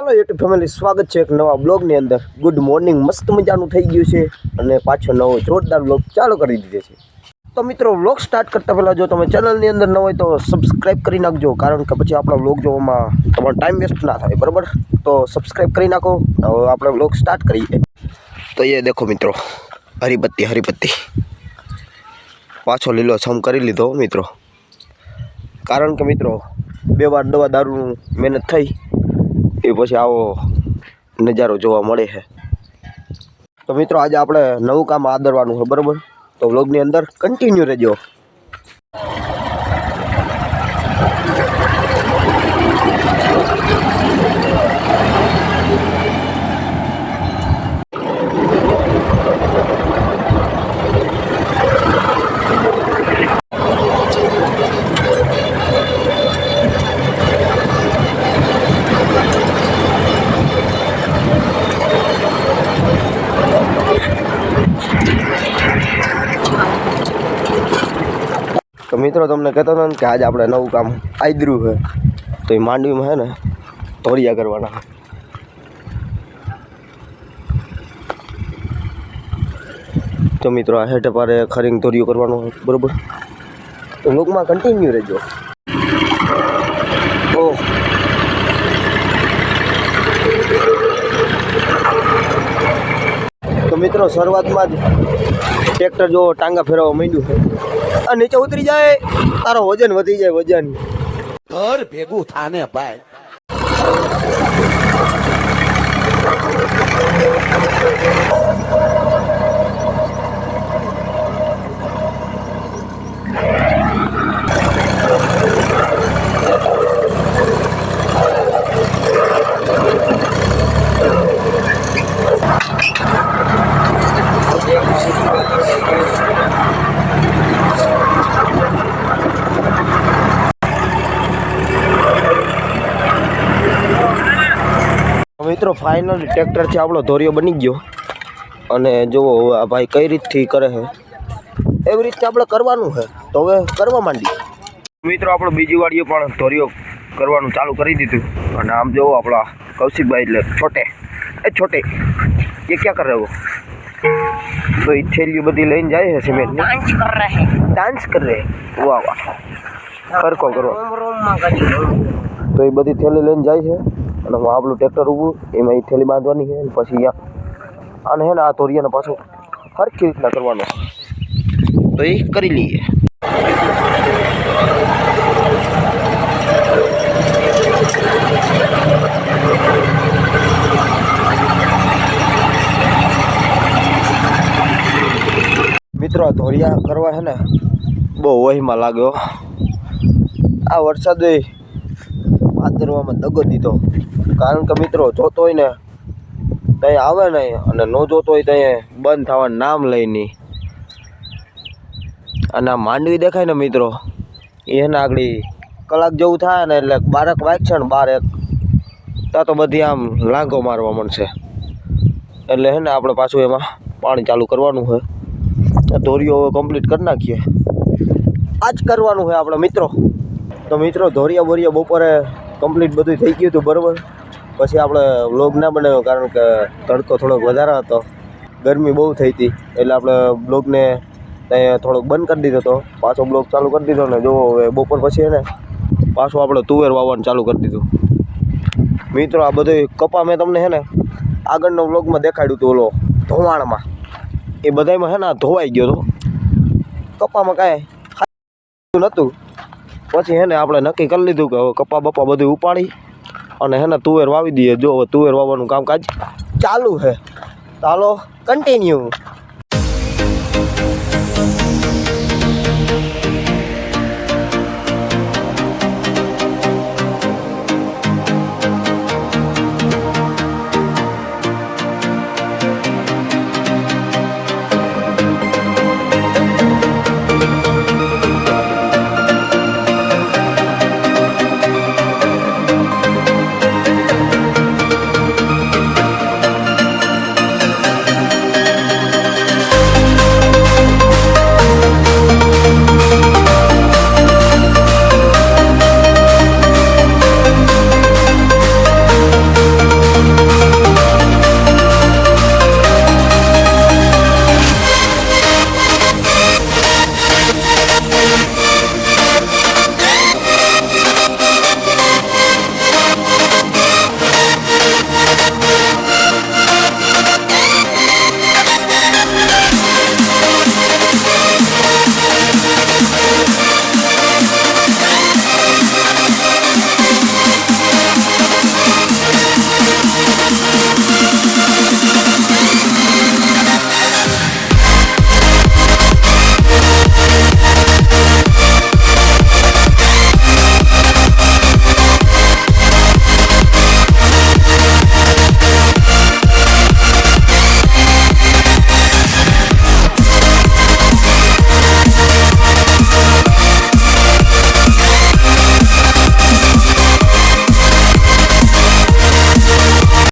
હાલો YouTube family સ્વાગત છે એક નવા બ્લોગની અંદર. ગુડ મોર્નિંગ મસ્ત મજાનું થઈ ગયું છે અને પાછો નવો જોરદાર બ્લોગ ચાલુ કરી દીધો છે. તો મિત્રો વ્લોગ સ્ટાર્ટ કરતાં પહેલાં જો તમે ચેનલની અંદર ન હોય તો સબસ્ક્રાઈબ કરી નાખજો, કારણ કે પછી આપણા વ્લોગ જોવામાં તમારો ટાઈમ વેસ્ટ ના થાય, બરાબર? તો સબસ્ક્રાઈબ કરી નાખો. હવે આપણે વ્લોગ સ્ટાર્ટ કરીએ. તો એ દેખો મિત્રો હરિપત્તી હરિપત્તી પાછો લીલો છમ કરી લીધો મિત્રો. કારણ કે મિત્રો, બે વાર દવા દારૂનું મહેનત થઈ. એ પછી આવો નજારો જોવા મળે છે. તો મિત્રો, આજે આપણે નવું કામ આદરવાનું છે, બરાબર? તો વ્લોગની અંદર કન્ટિન્યુ રહેજો. તો મિત્રો તમને કહેતો હતો ને કે આજે આપણે નવું કામ આદર્યું છે. તો એ માંડવીમાં છે ને તોડિયા કરવાના છે. તો મિત્રો આ હેઠે પારે ખરીંગ તોરિયો કરવાનો છે, બરોબર? તો લોકમાં કન્ટિન્યુ રહેજો. ઓહ તો મિત્રો શરૂઆતમાં જ ટ્રેક્ટર જો ટાંગા ફેરવવા માંડ્યું છે. આ નીચે ઉતરી જાય તારો વજન વધી જાય વજન. ઘર ભેગું થાને ભાઈ. મિત્રો ફાઇનલી ટ્રેક્ટરથી આપણો ધોરિયો બની ગયો. અને જુઓ આ ભાઈ કઈ રીતથી કરે છે. એવી રીતે આપણે કરવાનું છે. તો હવે કરવા માંડી મિત્રો આપણો બીજી વાડીએ પણ ધોરિયો કરવાનું ચાલુ કરી દીધું. અને આમ જુઓ આપણા કૌશિકભાઈ એટલે છોટે. એ છોટે. એ ક્યાં કરે હો તો એ થેલીઓ બધી લઈને જાય છે સિમેન્ટ ડાન્સ કરે વાહ વાહ. ખરખો કરો તો એ બધી થેલી લઈને જાય છે. અને હું આપણું ટ્રેક્ટર ઊભું, એમાં એ થેલી બાંધવાની છે પછી અહીંયા અને હે ને આ તોરિયાને પાછું સરખી રીતના કરવાનો. તો એ કરી લઈએ. મિત્રો ધોરિયા કરવા છે ને, બહુ વહીમાં લાગ્યો. આ વરસાદે પાદરવામાં દગો દીધો. કારણ કે મિત્રો જોતો હોય ને ત્યાં આવે નહીં અને ન જોતો હોય ત્યાં બંધ થવાનું નામ લઈ નહીં અને આ માંડવી દેખાય ને મિત્રો એને આગળ કલાક જેવું થાય ને એટલે બારક વાગશે ને બાર એક ત્યાં તો બધી આમ લાંગો મારવા મળશે એટલે હે ને આપણે પાછું એમાં પાણી ચાલુ કરવાનું આ દોરીઓ હવે કમ્પ્લીટ કરી નાખીએ. આ જ કરવાનું છે આપણે મિત્રો. તો મિત્રો, ધોરિયા બોરિયા બપોરે કમ્પ્લીટ બધું થઈ ગયું હતું બરાબર. પછી આપણે વ્લોગ ના બનાવ્યો કારણ કે તડકો થોડોક વધારે હતો. ગરમી બહુ થઈ હતી. એટલે આપણે બ્લોગને થોડોક બંધ કરી દીધો હતો. પાછો બ્લોગ ચાલુ કરી દીધો ને જો હવે બપોર પછી એને પાછું આપણે તુવેર વાવવાનું ચાલુ કરી દીધું. મિત્રો, આ બધું કપા મેં તમને છે ને આગળનો વ્લોગમાં દેખાડ્યું હતું ઓલો ધોવાણમાં. એ બધામાં છે ને ધોવાઈ ગયો હતો. કપામાં કાંઈ નહોતું. પછી હેને આપણે નક્કી કરી લીધું કે હવે કપા બપા બધું ઉપાડી અને હેને તુવેર વાવી દઈએ. જો તુવેર વાવવાનું કામકાજ ચાલુ છે. ચાલો કન્ટિન્યુ